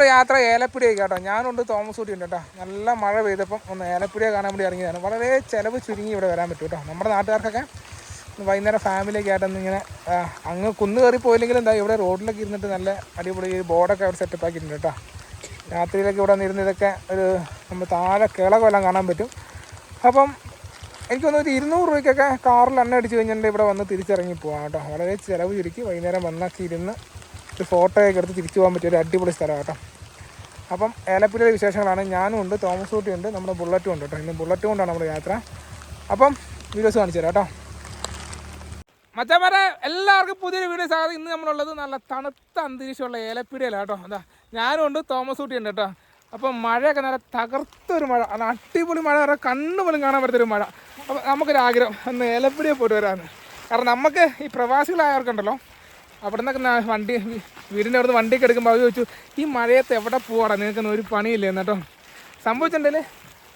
നമ്മുടെ യാത്ര ഏലപ്പുഴയൊക്കെ കേട്ടോ. ഞാനുണ്ട് തോമസ് ഊട്ടി ഉണ്ട് കേട്ടോ. നല്ല മഴ പെയ്തപ്പം ഒന്ന് ഏലപ്പുഴ കാണാൻ വേണ്ടി ഇറങ്ങിയതാണ്. വളരെ ചിലവ് ചുരുങ്ങി ഇവിടെ വരാൻ പറ്റും കേട്ടോ. നമ്മുടെ നാട്ടുകാർക്കൊക്കെ വൈകുന്നേരം ഫാമിലിയൊക്കെ ആയിട്ടൊന്ന് ഇങ്ങനെ അങ്ങ് കുന്ന് കയറി പോയില്ലെങ്കിലും എന്താ ഇവിടെ റോഡിലൊക്കെ ഇരുന്നിട്ട് നല്ല അടിപൊളി ബോർഡൊക്കെ അവിടെ സെറ്റപ്പ് ആക്കിയിട്ടുണ്ട് കേട്ടോ. രാത്രിയിലൊക്കെ ഇവിടെ വന്നിരുന്ന് ഇതൊക്കെ ഒരു നമ്മൾ താഴെ കിളകമെല്ലാം കാണാൻ പറ്റും. അപ്പം എനിക്ക് തോന്നുന്നു ഒരു ഇരുന്നൂറ് രൂപയ്ക്കൊക്കെ കാറിൽ എണ്ണ അടിച്ച് കഴിഞ്ഞിട്ടുണ്ടെങ്കിൽ ഇവിടെ വന്ന് തിരിച്ചിറങ്ങി പോകാം കേട്ടോ. വളരെ ചിലവ് ചുരുക്കി വൈകുന്നേരം വന്നൊക്കെ ഇരുന്ന് ഒരു ഫോട്ടോയൊക്കെ എടുത്ത് തിരിച്ചു പോകാൻ പറ്റിയ ഒരു അടിപൊളി സ്ഥലമാണ് കേട്ടോ. അപ്പം ഏലപ്പുഴയിലെ വിശേഷങ്ങളാണ്. ഞാനും ഉണ്ട് തോമസ് കൂട്ടി ഉണ്ട് നമ്മുടെ ബുള്ളറ്റും ഉണ്ട് കേട്ടോ. ഇന്ന് ബുള്ളറ്റ് കൊണ്ടാണ് നമ്മുടെ യാത്ര. അപ്പം വീഡിയോസ് കാണിച്ചു തരാം കേട്ടോ. മച്ചന്മാരെ എല്ലാവർക്കും പുതിയൊരു വീഡിയോ സാധനം ഇന്ന് നമ്മളുള്ളത് നല്ല തണുത്ത അന്തരീക്ഷമുള്ള ഏലപ്പീടിയയിലാണ് കേട്ടോ. എന്താ ഞാനും ഉണ്ട് തോമസ് കൂട്ടി ഉണ്ട് കേട്ടോ. അപ്പം മഴയൊക്കെ നല്ല തകർത്തൊരു മഴ അത് അടിപൊളി മഴ പറയാം കണ്ണു പോലും കാണാൻ പറ്റാത്തൊരു മഴ. അപ്പം നമുക്കൊരു ആഗ്രഹം ഒന്ന് ഏലപ്പീടിയെ പോയിട്ട് വരാമെന്ന്. കാരണം നമുക്ക് ഈ പ്രവാസികളായവർക്കുണ്ടല്ലോ അവിടെ നിന്നൊക്കെ വണ്ടി വീടിന്റെ അവിടുന്ന് വണ്ടിയൊക്കെ എടുക്കുമ്പോൾ അവർ ചോദിച്ചു ഈ മഴയത്ത് എവിടെ പോവാടാ? നിങ്ങൾക്ക് ഒരു പണിയില്ല കേട്ടോ. സംഭവിച്ചിട്ടുണ്ടെങ്കിൽ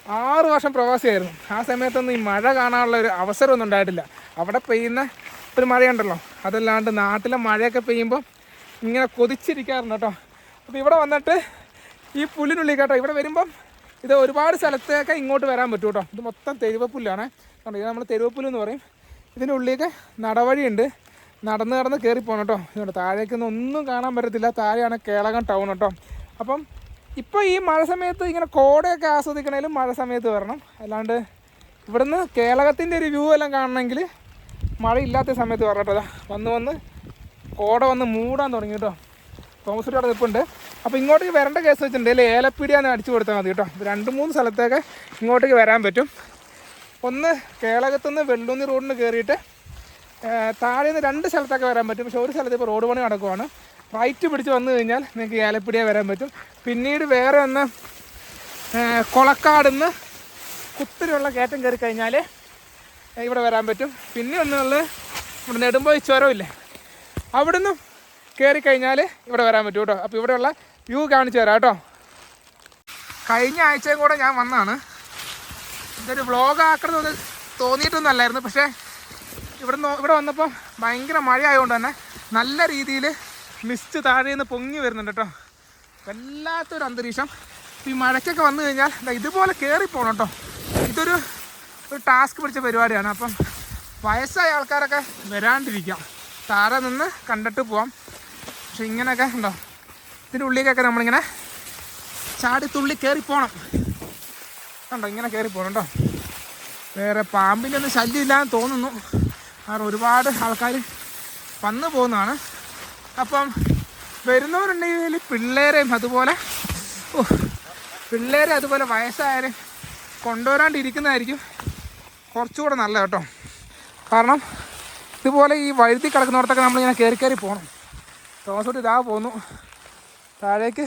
ആറ് വർഷം പ്രവാസിയായിരുന്നു. ആ സമയത്തൊന്നും ഈ മഴ കാണാനുള്ള ഒരു അവസരമൊന്നും ഉണ്ടായിട്ടില്ല. അവിടെ പെയ്യുന്ന ഒരു മഴയുണ്ടല്ലോ. അതല്ലാണ്ട് നാട്ടിലെ മഴയൊക്കെ പെയ്യുമ്പോൾ ഇങ്ങനെ കൊതിച്ചിരിക്കാറുണ്ട് കേട്ടോ. അപ്പോൾ ഇവിടെ വന്നിട്ട് ഈ പുല്ലിനുള്ളിൽ കേട്ടോ ഇവിടെ വരുമ്പം ഇത് ഒരുപാട് സ്ഥലത്തേക്ക് ഇങ്ങോട്ട് വരാൻ പറ്റും കേട്ടോ. ഇത് മൊത്തം തെരുവപ്പുല്ലാണ് കണ്ടോ ഇത് നമ്മൾ തെരുവപ്പുല്ല് എന്ന് പറയും. ഇതിന്റെ ഉള്ളിലേക്ക് നടവഴിയുണ്ട്. നടന്ന് നടന്ന് കയറി പോകണം കേട്ടോ. ഇതുകൊണ്ട് താഴേക്കൊന്നും ഒന്നും കാണാൻ പറ്റത്തില്ല. താഴെയാണ് കേളകം ടൗൺ കേട്ടോ. അപ്പം ഇപ്പോൾ ഈ മഴ സമയത്ത് ഇങ്ങനെ കോടയൊക്കെ ആസ്വദിക്കണേലും മഴ സമയത്ത് വരണം. അല്ലാണ്ട് ഇവിടുന്ന് കേളകത്തിന്റെ ഒരു വ്യൂ എല്ലാം കാണണമെങ്കിൽ മഴ ഇല്ലാത്ത സമയത്ത് ദാ വന്ന് വന്ന് കോട വന്ന് മൂടാൻ തുടങ്ങി കേട്ടോ. തോമസ് അവിടെ നിൽപ്പുണ്ട്. അപ്പോൾ ഇങ്ങോട്ടേക്ക് വരേണ്ട കേസ് വെച്ചിട്ടുണ്ട്. അല്ലെങ്കിൽ ഏലപ്പീടിയാന്ന് അടിച്ചു കൊടുത്താൽ മതി കേട്ടോ. രണ്ട് മൂന്ന് സ്ഥലത്തേക്ക് ഇങ്ങോട്ടേക്ക് വരാൻ പറ്റും. ഒന്ന് കേളകത്തുനിന്ന് വെള്ളൂന്നി റോഡിന് കയറിയിട്ട് താഴെ നിന്ന് രണ്ട് സ്ഥലത്തൊക്കെ വരാൻ പറ്റും. പക്ഷേ ഒരു സ്ഥലത്ത് ഇപ്പോൾ റോഡ് പണി നടക്കുവാണ്. റൈറ്റ് പിടിച്ച് വന്നു കഴിഞ്ഞാൽ നിങ്ങൾക്ക് ഏലപ്പിടിയെ വരാൻ പറ്റും. പിന്നീട് വേറെ ഒന്ന് കൊളക്കാടുന്ന് കുത്തിരിയുള്ള കയറ്റം കയറി കഴിഞ്ഞാൽ ഇവിടെ വരാൻ പറ്റും. പിന്നെ ഒന്നുള്ളത് ഇവിടെ നെടുമ്പോയി ചുരമില്ലേ അവിടുന്ന് കയറി കഴിഞ്ഞാൽ ഇവിടെ വരാൻ പറ്റും കേട്ടോ. അപ്പോൾ ഇവിടെയുള്ള വ്യൂ കാണിച്ചു തരാം കേട്ടോ. കഴിഞ്ഞ ആഴ്ചയും കൂടെ ഞാൻ വന്നതാണ്. ഇതൊരു വ്ളോഗ് ആക്കണമെന്ന് തോന്നിയിട്ടൊന്നും അല്ലായിരുന്നു. പക്ഷേ ഇവിടെ ഇവിടെ വന്നപ്പോൾ ഭയങ്കര മഴയായതുകൊണ്ട് തന്നെ നല്ല രീതിയിൽ മിസ്റ്റ് താഴെ നിന്ന് പൊങ്ങി വരുന്നുണ്ട് കേട്ടോ വല്ലാത്തൊരു അന്തരീക്ഷം. ഈ മഴയ്ക്കൊക്കെ വന്നു കഴിഞ്ഞാൽ ഇതുപോലെ കയറി കേട്ടോ ഇതൊരു ഒരു ടാസ്ക് പിടിച്ച പരിപാടിയാണ്. അപ്പം വയസ്സായ ആൾക്കാരൊക്കെ വരാണ്ടിരിക്കാം. താഴെ നിന്ന് കണ്ടിട്ട് പോവാം. പക്ഷെ ഇങ്ങനെയൊക്കെ ഉണ്ടോ? ഇതിന്റെ ഉള്ളിലേക്കൊക്കെ നമ്മളിങ്ങനെ ചാടി തുള്ളി കയറി കണ്ടോ? ഇങ്ങനെ കയറി കേട്ടോ വേറെ പാമ്പിന്റെ ഒന്നും ശല്യമില്ലാന്ന് തോന്നുന്നു. കാരണം ഒരുപാട് ആൾക്കാർ വന്നു പോകുന്നതാണ്. അപ്പം വരുന്നവരുണ്ടെങ്കിൽ പിള്ളേരെയും അതുപോലെ ഓ, പിള്ളേരെ അതുപോലെ വയസ്സായാലും കൊണ്ടുവരാണ്ടിരിക്കുന്നതായിരിക്കും കുറച്ചുകൂടെ നല്ല കേട്ടോ. കാരണം ഇതുപോലെ ഈ വഴുതി കിടക്കുന്നിടത്തൊക്കെ നമ്മളിങ്ങനെ കയറി കയറി പോകണം തോമസോട്ട് ഇതാ പോന്നു. താഴേക്ക്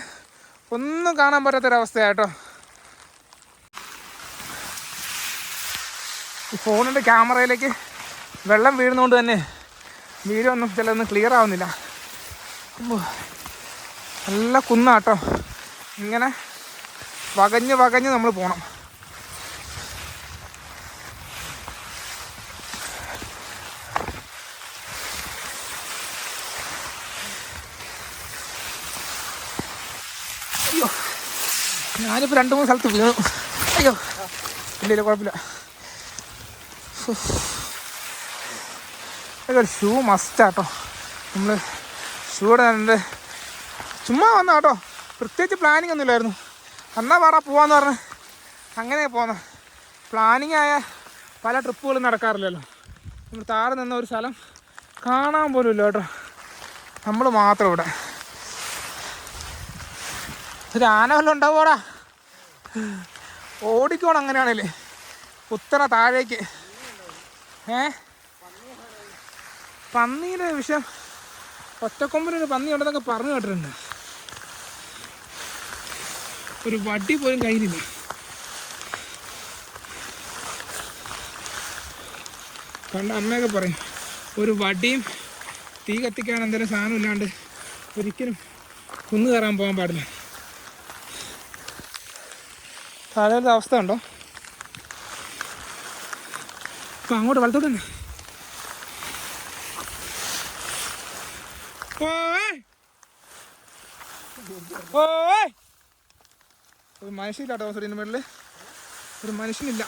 ഒന്നും കാണാൻ പറ്റാത്തൊരവസ്ഥയാട്ടോ ഈ ഫോണിന്റെ ക്യാമറയിലേക്ക് വെള്ളം വീഴുന്നതുകൊണ്ട് തന്നെ വീഡിയോ ഒന്നും ചിലതൊന്നും ക്ലിയർ ആവുന്നില്ല. നല്ല കുന്നാട്ടോ. ഇങ്ങനെ വകഞ്ഞ് വകഞ്ഞ് നമ്മൾ പോകണം അയ്യോ. ഞാനിപ്പോൾ രണ്ട് മൂന്ന് സ്ഥലത്ത് വീണു. അയ്യോ. ഇല്ല ഇല്ല കുഴപ്പമില്ല ഒരു ഷൂ മസ്റ്റാട്ടോ നമ്മൾ ഷൂ ഇടാനുണ്ട് ചുമ്മാ വന്ന കേട്ടോ. പ്രത്യേകിച്ച് പ്ലാനിങ് ഒന്നും ഇല്ലായിരുന്നു. എന്നാ പാടാ പോവാന്ന് പറഞ്ഞ് അങ്ങനെ പോന്ന. പ്ലാനിങ് ആയ പല ട്രിപ്പുകളും നടക്കാറില്ലല്ലോ. നമ്മൾ താഴെ നിന്ന ഒരു സ്ഥലം കാണാൻ പോലും ഇല്ല കേട്ടോ. നമ്മൾ മാത്രം ഇവിടെ. ഒരു ആന വല്ലതും ഉണ്ടാവോടാ ഓടിക്കോണം അങ്ങനെയാണല്ലേ കുത്തറ താഴേക്ക്. ഏ? പന്നീന്റെ വിഷം. ഒറ്റക്കൊമ്പിലൊരു പന്നി ഉണ്ടെന്നൊക്കെ പറഞ്ഞു കേട്ടിട്ടുണ്ട്. ഒരു വടി പോലും കയ്യിലില്ല. പണ്ട് അമ്മയൊക്കെ പറയും ഒരു വടിയും തീ കത്തിക്കാൻ എന്തെങ്കിലും സാധനം ഇല്ലാണ്ട് ഒരിക്കലും കുന്നു കയറാൻ പോകാൻ പാടില്ല. താഴെ അവസ്ഥ ഉണ്ടോ? അപ്പൊ അങ്ങോട്ട് വലത്തോട്ട് ഓ ഓയ് ഒരു മനുഷ്യനില്ല കേട്ടോ തോമസ് മേളിൽ ഒരു മനുഷ്യനില്ല.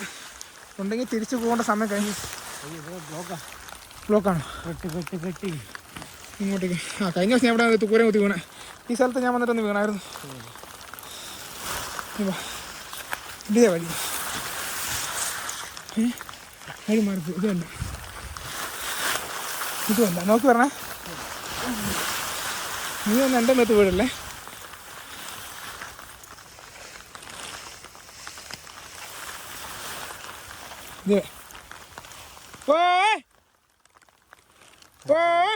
ഉണ്ടെങ്കിൽ തിരിച്ചു പോകേണ്ട സമയം കഴിഞ്ഞു. ഇങ്ങോട്ടേക്ക്. ആ കഴിഞ്ഞ ദിവസം ഞാൻ ഇവിടെ തുക്കൂരം കുത്തി വീണേ. ഈ സ്ഥലത്ത് ഞാൻ വന്നിട്ടൊന്ന് വീണായിരുന്നു. ഇതേ വഴി. വഴി മാറിപ്പോ ഇതല്ല ഇതുമല്ല നോക്കി പറഞ്ഞേ. നീ ഒന്ന് എന്റെ മേത്ത് വീടല്ലേ ഇത് ഓയ് ഓയ്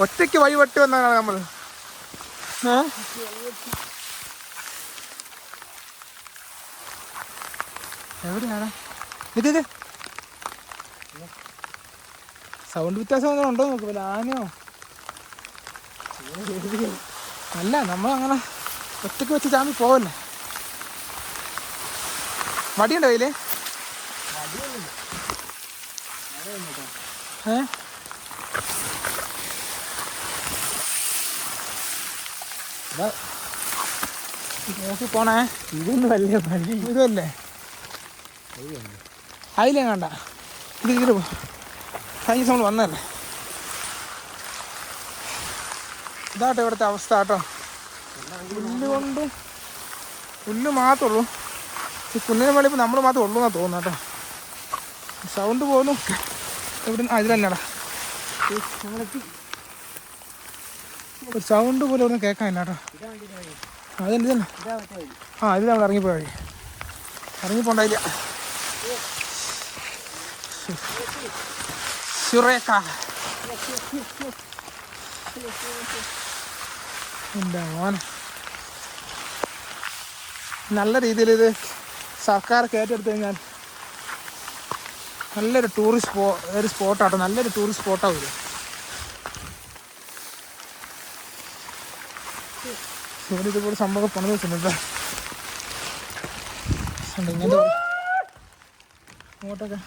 ഒറ്റയ്ക്ക് വഴി വെട്ടി വന്നതാണ് നമ്മൾ ഏ? എവിടെയാണ്? ഇത് ഇത്. സൗണ്ട് വ്യത്യാസം അങ്ങനെ ഉണ്ടോ നോക്ക് വല്ല ആനയോ? അല്ല നമ്മൾ അങ്ങനെ ഒറ്റയ്ക്ക് വെച്ച് ചാമ്പി പോവല്ലേ? വടിയുണ്ടോ കയ്യിൽ? ഏ? നോക്കി പോണേ. ഇതൊന്നും വലിയ ഇതല്ലേ അതിലേ കണ്ട ഇത് ഇതിൽ കഴിഞ്ഞ നമ്മൾ വന്നതല്ലേ? ഇതാട്ടോ ഇവിടുത്തെ അവസ്ഥ കേട്ടോ. പുല്ല് കൊണ്ട് പുല്ല് മാത്രമുള്ളൂ ഈ കുന്നിനെ വേണ്ടി ഇപ്പം നമ്മൾ മാത്രമേ ഉള്ളൂ എന്നാണ് തോന്നുന്നു കേട്ടോ. സൗണ്ട് പോലും ഇവിടെ ആ ഇതിൽ തന്നെയാടാ. ഒരു സൗണ്ട് പോലും ഒന്നും കേൾക്കാനില്ല കേട്ടോ. അതെന്ത് ആ ഇത് നമ്മൾ ഇറങ്ങിപ്പോയ വഴി. ഇറങ്ങിപ്പോണ്ടായില്ല മോനെ? നല്ല രീതിയിൽ ഇത് സർക്കാർ ഏറ്റെടുത്ത് കഴിഞ്ഞാൽ നല്ലൊരു ടൂറിസ്റ്റ് ഒരു സ്പോട്ടാട്ടോ നല്ലൊരു ടൂറിസ്റ്റ് സ്പോട്ടാവും ഇത്. ഇവിടെ ഇതുപോലെ സംഭവം പണിത് വെച്ചിട്ടുണ്ട് ഇങ്ങോട്ടൊക്കെ.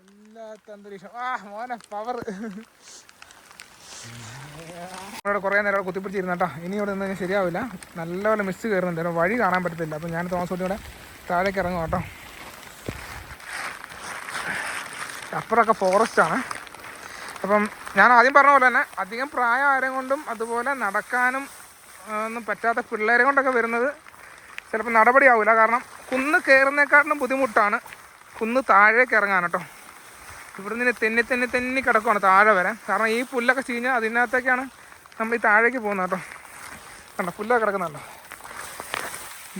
എല്ലാത്ത അന്തരീക്ഷം. ആ മോനെ പവർ കുറേ നേരം കുത്തിപ്പിടിച്ചിരുന്ന കേട്ടോ ഇനി ഇവിടെ നിന്ന് ശരിയാവില്ല. നല്ലപോലെ മിസ് കയറുന്നുണ്ട്. വഴി കാണാൻ പറ്റത്തില്ല. അപ്പം ഞാൻ തോമസ് കുട്ടി ഇവിടെ താഴേക്ക് ഇറങ്ങും കേട്ടോ. അപ്പുറമൊക്കെ ഫോറസ്റ്റ് ആണ്. അപ്പം ഞാൻ ആദ്യം പറഞ്ഞ പോലെ തന്നെ അധികം പ്രായം ആരും കൊണ്ടും അതുപോലെ നടക്കാനും ഒന്നും പറ്റാത്ത പിള്ളേരെ കൊണ്ടൊക്കെ വരുന്നത് ചിലപ്പോൾ നടപടിയാവില്ല കാരണം കുന്ന് കയറുന്നേക്കാട്ടിലും ബുദ്ധിമുട്ടാണ് കുന്ന് താഴേക്ക് ഇറങ്ങാൻ കേട്ടോ. ഇവിടെ നിന്ന് തെന്നി തെന്നി തെന്നി കിടക്കുവാണ് താഴെ വരാൻ. കാരണം ഈ പുല്ലൊക്കെ ചീഞ്ഞാൽ അതിനകത്തേക്കാണ് നമ്മൾ ഈ താഴേക്ക് പോകുന്നത് കേട്ടോ. കണ്ടോ പുല്ലൊക്കെ കിടക്കുന്നുണ്ടോ?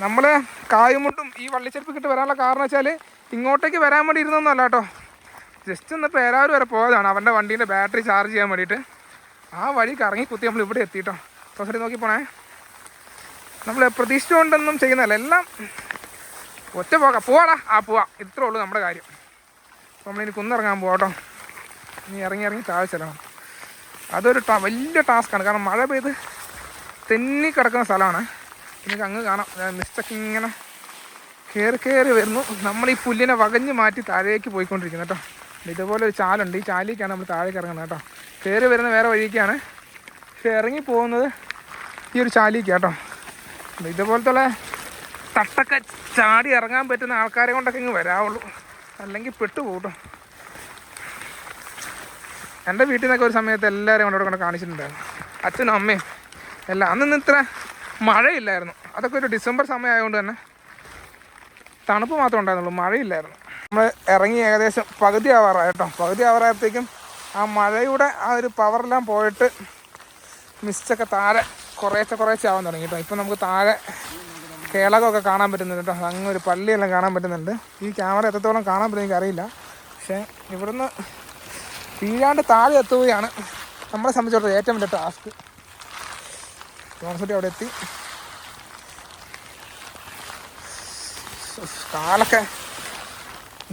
നമ്മൾ കായുമുട്ടും ഈ വള്ളിച്ചെരുപ്പ് കിട്ട് വരാനുള്ള കാരണം വെച്ചാൽ ഇങ്ങോട്ടേക്ക് വരാൻ വേണ്ടി ഇരുന്നൊന്നുമല്ല കേട്ടോ. ജസ്റ്റ് ഒന്ന് പേരാവൂർ വരെ പോയതാണ് അവന്റെ വണ്ടീന്റെ ബാറ്ററി ചാർജ് ചെയ്യാൻ വേണ്ടിയിട്ട്. ആ വഴി കറങ്ങി കുത്തി നമ്മൾ ഇവിടെ എത്തിയിട്ടോ. പ്രൊസൈഡ് നോക്കി പോണേ. നമ്മൾ പ്രതീക്ഷിച്ചുകൊണ്ടൊന്നും ചെയ്യുന്നതല്ല എല്ലാം ഒറ്റ പോകാം പോവാടാ. ആ പോവാം. ഇത്രേ ഉള്ളൂ നമ്മുടെ കാര്യം. നമ്മളിനി കുന്നിറങ്ങാൻ പോകട്ടോ ഇനി ഇറങ്ങി ഇറങ്ങി താഴെ ചെല്ലണം. അതൊരു വലിയ ടാസ്ക്കാണ് കാരണം മഴ പെയ്ത് തെന്നി കിടക്കുന്ന സ്ഥലമാണ്. നിങ്ങൾക്ക് അങ്ങ് കാണാം. മിസ്റ്റൊക്കെ ഇങ്ങനെ കയറി കയറി വരുന്നു. നമ്മൾ ഈ പുല്ലിനെ വകഞ്ഞ് മാറ്റി താഴേക്ക് പോയിക്കൊണ്ടിരിക്കുന്നു കേട്ടോ. ഇതുപോലെ ഒരു ചാലുണ്ട്. ഈ ചാലിലേക്കാണ് നമ്മൾ താഴേക്ക് ഇറങ്ങുന്നത് കേട്ടോ. കയറി വരുന്ന വേറെ വഴിക്കാണ് പക്ഷെ ഇറങ്ങി പോകുന്നത് ഈ ഒരു ചാലിക്ക് കേട്ടോ. ഇതുപോലത്തെ തട്ടൊക്കെ ചാടി ഇറങ്ങാൻ പറ്റുന്ന ആൾക്കാരെ കൊണ്ടൊക്കെ ഇങ്ങ് വരാവുള്ളൂ. അല്ലെങ്കിൽ പെട്ടുപോകട്ടോ എന്റെ വീട്ടിൽ നിന്നൊക്കെ ഒരു സമയത്ത് എല്ലാവരും കൊണ്ടോടെ കൊണ്ട് കാണിച്ചിട്ടുണ്ടായിരുന്നു. അച്ഛനും അമ്മയും എല്ലാം. അന്നൊന്നും ഇത്ര മഴയില്ലായിരുന്നു. അതൊക്കെ ഒരു ഡിസംബർ സമയം ആയതുകൊണ്ട് തന്നെ തണുപ്പ് മാത്രമേ ഉണ്ടായിരുന്നുള്ളൂ മഴയില്ലായിരുന്നു. നമ്മൾ ഇറങ്ങി ഏകദേശം പകുതി ആവാറായി കേട്ടോ പകുതി ആവാറായപ്പോഴത്തേക്കും ആ മഴയുടെ ആ ഒരു പവറെല്ലാം പോയിട്ട് മിസ്റ്റൊക്കെ താഴെ കുറേശ്ശെ കുറേശ്ശെ ആവാൻ തുടങ്ങി കേട്ടോ. ഇപ്പം നമുക്ക് താഴെ കേളകമൊക്കെ കാണാൻ പറ്റുന്നുണ്ട് കേട്ടോ. അങ്ങ് ഒരു പള്ളിയെല്ലാം കാണാൻ പറ്റുന്നുണ്ട്. ഈ ക്യാമറ എത്രത്തോളം കാണാൻ പറ്റും എനിക്കറിയില്ല. പക്ഷേ ഇവിടുന്ന് വീഴാണ്ട് താഴെ എത്തുകയാണ് നമ്മളെ സംബന്ധിച്ചിടത്തോളം ഏറ്റവും വലിയ ടാസ്ക്. തോമസുട്ടി അവിടെ എത്തി. കാലൊക്കെ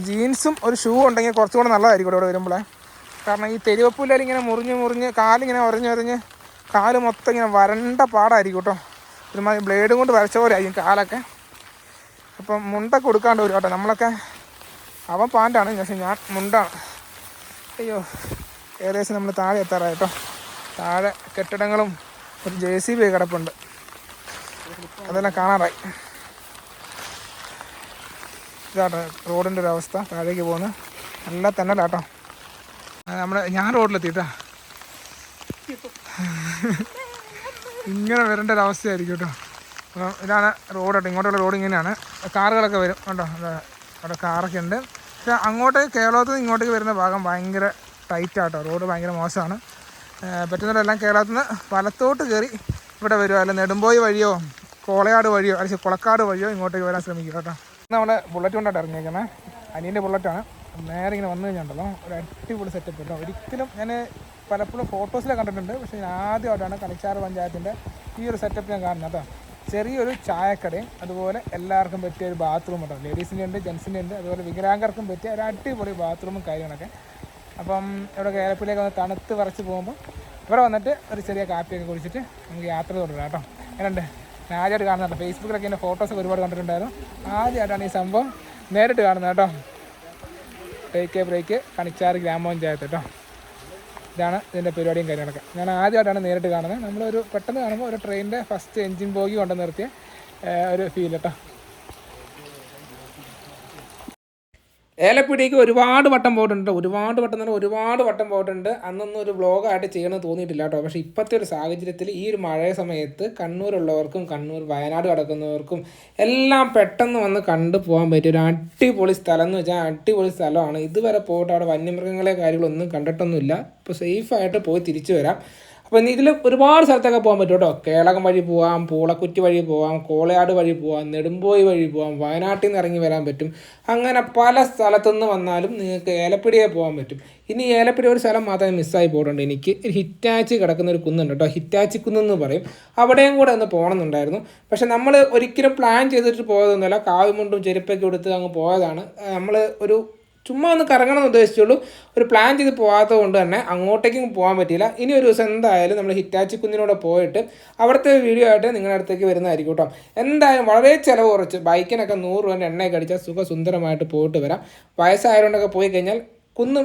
ജീൻസും ഒരു ഷൂ ഉണ്ടെങ്കിൽ കുറച്ചുകൂടെ നല്ലതായിരിക്കും ഇവിടെ വരുമ്പോഴേ കാരണം ഈ തെരുവപ്പുല്ലിൽ ഇങ്ങനെ മുറിഞ്ഞ് മുറിഞ്ഞ് കാലിങ്ങനെ ഉറഞ്ഞുറഞ്ഞ് കാൽ മൊത്തം ഇങ്ങനെ വരണ്ട പാടായിരിക്കും കേട്ടോ. ഒരുമാതിരി ബ്ലേഡും കൊണ്ട് വരച്ച പോലെ ആയിരിക്കും കാലൊക്കെ. അപ്പം മുണ്ടൊക്കെ കൊടുക്കാണ്ട് വരും കേട്ടോ നമ്മളൊക്കെ. അവൻ പാന്റാണ് പക്ഷേ ഞാൻ മുണ്ടാണ്. അയ്യോ ഏകദേശം നമ്മൾ താഴെ എത്താറായി കേട്ടോ. താഴെ കെട്ടിടങ്ങളും ഒരു ജെ സി ബി കിടപ്പുണ്ട്. അതെല്ലാം കാണാറായി. ഇതാട്ടോ റോഡിന്റെ ഒരു അവസ്ഥ താഴേക്ക് പോകുന്നത്. നല്ല തന്നലാട്ടോ നമ്മൾ ഞാൻ റോഡിലെത്തിട്ടാ ഇങ്ങനെ വരേണ്ട ഒരു അവസ്ഥയായിരിക്കും കേട്ടോ. അപ്പം ഇതാണ് റോഡ് കേട്ടോ. ഇങ്ങോട്ടുള്ള റോഡ് ഇങ്ങനെയാണ്. കാറുകളൊക്കെ വരും കേട്ടോ. അവിടെ കാറൊക്കെ ഉണ്ട്. പക്ഷെ അങ്ങോട്ട് കേരളത്തിൽ നിന്ന് ഇങ്ങോട്ടേക്ക് വരുന്ന ഭാഗം ഭയങ്കര ടൈറ്റാട്ടോ റോഡ് ഭയങ്കര മോശമാണ്. പറ്റുന്നവരെല്ലാം കേരളത്തിൽ നിന്ന് വലത്തോട്ട് കയറി ഇവിടെ വരുമോ അല്ല നെടുമ്പോയി വഴിയോ കോളയാട് വഴിയോ അല്ലെങ്കിൽ കുളക്കാട് വഴിയോ ഇങ്ങോട്ടേക്ക് വരാൻ ശ്രമിക്കുക കേട്ടോ. നമ്മുടെ ബുള്ളറ്റ് കൊണ്ടാണ് ഇറങ്ങിയേക്കുന്നത് അനിയന്റെ ബുള്ളറ്റാണ് നേരെ ഇങ്ങനെ വന്നു കഴിഞ്ഞുണ്ടല്ലോ ഒരു അടിപൊളി സെറ്റപ്പ് കേട്ടോ. ഒരിക്കലും ഞാൻ പലപ്പോഴും ഫോട്ടോസിൽ കണ്ടിട്ടുണ്ട്. പക്ഷേ ഞാൻ ആദ്യമായിട്ടാണ് കണിച്ചാറ് പഞ്ചായത്തിന്റെ ഈ ഒരു സെറ്റപ്പ് ഞാൻ കാണുന്നത്. കേട്ടോ. ചെറിയൊരു ചായക്കടയും അതുപോലെ എല്ലാവർക്കും പറ്റിയ ഒരു ബാത്റൂം ഉണ്ടോ ലേഡീസിന്റെ ഉണ്ട് ജെൻസിന്റെ ഉണ്ട് അതുപോലെ വികലാംഗർക്കും പറ്റിയ ഒരു അടിപൊളി ബാത്റൂമും കാര്യങ്ങളൊക്കെ. അപ്പം ഇവിടെ കേരളത്തിലേക്ക് വന്ന് തണുത്ത് വരച്ച് പോകുമ്പോൾ ഇവിടെ വന്നിട്ട് ഒരു ചെറിയ കാപ്പിയൊക്കെ കുടിച്ചിട്ട് നമുക്ക് യാത്ര തുടരാം കേട്ടോ. എന്നുണ്ട് ഞാൻ ആദ്യമായിട്ട് കാണുന്നുണ്ട് ഫേസ്ബുക്കിലൊക്കെ എന്റെ ഫോട്ടോസൊക്കെ ഒരുപാട് കണ്ടിട്ടുണ്ടായിരുന്നു. ആദ്യമായിട്ടാണ് ഈ സംഭവം നേരിട്ട് കാണുന്നത് കേട്ടോ. ടേക്ക് എ ബ്രേക്ക് കണിച്ചാറ് ഗ്രാമപഞ്ചായത്ത് കേട്ടോ. ഇതാണ് ഇതിന്റെ പരിപാടിയും കാര്യങ്ങളൊക്കെ. ഞാൻ ആദ്യമായിട്ടാണ് നേരിട്ട് കാണുന്നത്. നമ്മളൊരു പെട്ടെന്ന് കാണുമ്പോൾ ഒരു ട്രെയിനിന്റെ ഫസ്റ്റ് എൻജിൻ ബോഗി കൊണ്ട് നിർത്തിയ ഒരു ഫീൽ കേട്ടോ. ഏലപ്പിടിക്ക് ഒരുപാട് വട്ടം പോയിട്ടുണ്ട്. ഒരുപാട് വട്ടം തന്നെ ഒരുപാട് വട്ടം പോയിട്ടുണ്ട്. അന്നൊന്നും ഒരു വ്ളോഗായിട്ട് ചെയ്യണമെന്ന് തോന്നിയിട്ടില്ല കേട്ടോ. പക്ഷേ ഇപ്പോഴത്തെ ഒരു സാഹചര്യത്തിൽ ഈ ഒരു മഴ സമയത്ത് കണ്ണൂരുള്ളവർക്കും കണ്ണൂർ വയനാട് കിടക്കുന്നവർക്കും എല്ലാം പെട്ടെന്ന് വന്ന് കണ്ടു പോകാൻ പറ്റിയ ഒരു അടിപൊളി സ്ഥലം എന്ന് വെച്ചാൽ അടിപൊളി സ്ഥലമാണ്. ഇതുവരെ പോയിട്ട് അവിടെ വന്യമൃഗങ്ങളെ കാര്യങ്ങളൊന്നും കണ്ടിട്ടൊന്നുമില്ല. ഇപ്പോൾ സേഫായിട്ട് പോയി തിരിച്ചു വരാം. അപ്പോൾ ഇതിൽ ഒരുപാട് സ്ഥലത്തൊക്കെ പോകാൻ പറ്റും കേട്ടോ. കേളകം വഴി പോകാം പൂളക്കുറ്റി വഴി പോകാം കോളയാട് വഴി പോകാം നെടുമ്പോയി വഴി പോകാം വയനാട്ടിൽ നിന്ന് ഇറങ്ങി വരാൻ പറ്റും. അങ്ങനെ പല സ്ഥലത്തുനിന്ന് വന്നാലും നിങ്ങൾക്ക് ഏലപ്പിടിയെ പോകാൻ പറ്റും. ഇനി ഏലപ്പിടി ഒരു സ്ഥലം മാത്രമേ മിസ്സായി പോയിട്ടുണ്ട് എനിക്ക് ഒരു ഹിറ്റാച്ച് കിടക്കുന്ന ഒരു കുന്നുണ്ട് കേട്ടോ. ഹിറ്റാച്ചി കുന്നെന്ന് പറയും. അവിടെയും കൂടെ ഒന്ന് പോകണമെന്നുണ്ടായിരുന്നു. പക്ഷേ നമ്മൾ ഒരിക്കലും പ്ലാൻ ചെയ്തിട്ട് പോയതൊന്നുമല്ല. കാവിമുണ്ടും ചെരുപ്പൊക്കെ എടുത്ത് അങ്ങ് പോയതാണ്. നമ്മൾ ഒരു ചുമ്മാ ഒന്ന് കറങ്ങണം എന്ന് ഉദ്ദേശിച്ചുള്ളൂ. ഒരു പ്ലാൻ ചെയ്ത് പോകാത്തത് കൊണ്ട് തന്നെ അങ്ങോട്ടേക്കും പോകാൻ പറ്റിയില്ല. ഇനി ഒരു ദിവസം എന്തായാലും നമ്മൾ ഹിറ്റാച്ചി കുന്നിനോട് പോയിട്ട് അവിടുത്തെ വീഡിയോ ആയിട്ട് നിങ്ങളുടെ അടുത്തേക്ക് വരുന്നതായിരിക്കും കേട്ടോ. എന്തായാലും വളരെ ചിലവ് കുറച്ച്. ബൈക്കിനൊക്കെ നൂറ് രൂപ എണ്ണയൊക്കെ അടിച്ചാൽ സുഖസുന്ദരമായിട്ട് പോയിട്ട് വരാം. വയസ്സായതുകൊണ്ടൊക്കെ പോയി കഴിഞ്ഞാൽ കുന്ന്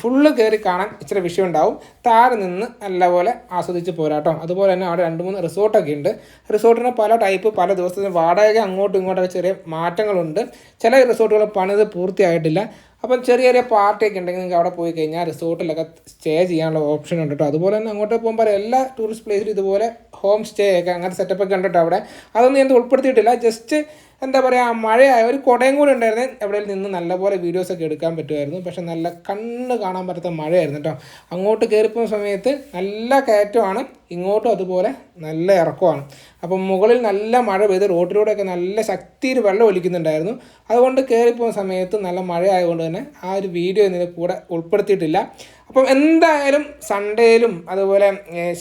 ഫുള്ള് കയറി കാണാൻ ഇച്ചിരി വിഷയം ഉണ്ടാവും താഴെ നിന്ന് നല്ലപോലെ ആസ്വദിച്ച് പോരാട്ടോ. അതുപോലെ തന്നെ അവിടെ രണ്ട് മൂന്ന് റിസോർട്ടൊക്കെ ഉണ്ട്. റിസോർട്ടിന് പല ടൈപ്പ് പല ദിവസത്തിന് വാടക അങ്ങോട്ടും ഇങ്ങോട്ടൊക്കെ ചെറിയ മാറ്റങ്ങളുണ്ട്. ചില റിസോർട്ടുകൾ പണിത് പൂർത്തിയായിട്ടില്ല. അപ്പം ചെറിയ ചെറിയ പാർട്ടിയൊക്കെ ഉണ്ടെങ്കിൽ നിങ്ങൾക്ക് അവിടെ പോയി കഴിഞ്ഞാൽ റിസോർട്ടിലൊക്കെ സ്റ്റേ ചെയ്യാനുള്ള ഓപ്ഷൻ ഉണ്ട് കേട്ടോ. അതുപോലെ തന്നെ അങ്ങോട്ട് പോകുമ്പോൾ എല്ലാ ടൂറിസ്റ്റ് പ്ലേസിലും ഇതുപോലെ ഹോം സ്റ്റേ ഒക്കെ അങ്ങനത്തെ സെറ്റപ്പ് ഒക്കെ ഉണ്ട് കേട്ടോ അവിടെ. അതൊന്നും ഞാൻ ഉൾപ്പെടുത്തിയിട്ടില്ല. ജസ്റ്റ് എന്താ പറയുക മഴയായ ഒരു കുടയും കൂടി ഉണ്ടായിരുന്നു. എവിടെ നിന്ന് നല്ലപോലെ വീഡിയോസ് ഒക്കെ എടുക്കാൻ പറ്റുമായിരുന്നു. പക്ഷെ നല്ല കണ്ണ് കാണാൻ പറ്റാത്ത മഴയായിരുന്നു കേട്ടോ. അങ്ങോട്ട് കയറിപ്പോകുന്ന സമയത്ത് നല്ല കയറ്റമാണ്. ഇങ്ങോട്ടും അതുപോലെ നല്ല ഇറക്കമാണ്. അപ്പം മുകളിൽ നല്ല മഴ പെയ്ത് റോഡിലൂടെയൊക്കെ നല്ല ശക്തിയിൽ വെള്ളം ഒലിക്കുന്നുണ്ടായിരുന്നു. അതുകൊണ്ട് കയറിപ്പോകുന്ന സമയത്ത് നല്ല മഴ ആയതുകൊണ്ട് തന്നെ ആ ഒരു വീഡിയോ ഇതിന്റെ കൂടെ ഉൾപ്പെടുത്തിയിട്ടില്ല. അപ്പം എന്തായാലും സൺഡേയിലും അതുപോലെ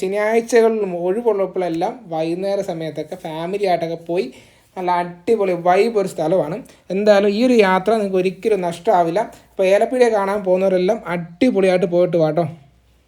ശനിയാഴ്ചകളിലും ഒഴിവുള്ളപ്പോഴെല്ലാം വൈകുന്നേര സമയത്തൊക്കെ ഫാമിലി ആയിട്ടൊക്കെ പോയി നല്ല അടിപൊളി വൈബ് ഒരു സ്ഥലമാണ്. എന്തായാലും ഈ ഒരു യാത്ര നിങ്ങൾക്ക് ഒരിക്കലും നഷ്ടമാവില്ല അപ്പോൾ ഏലപ്പിഴ കാണാൻ പോകുന്നവരെല്ലാം അടിപൊളിയായിട്ട് പോയിട്ട് വാട്ടോ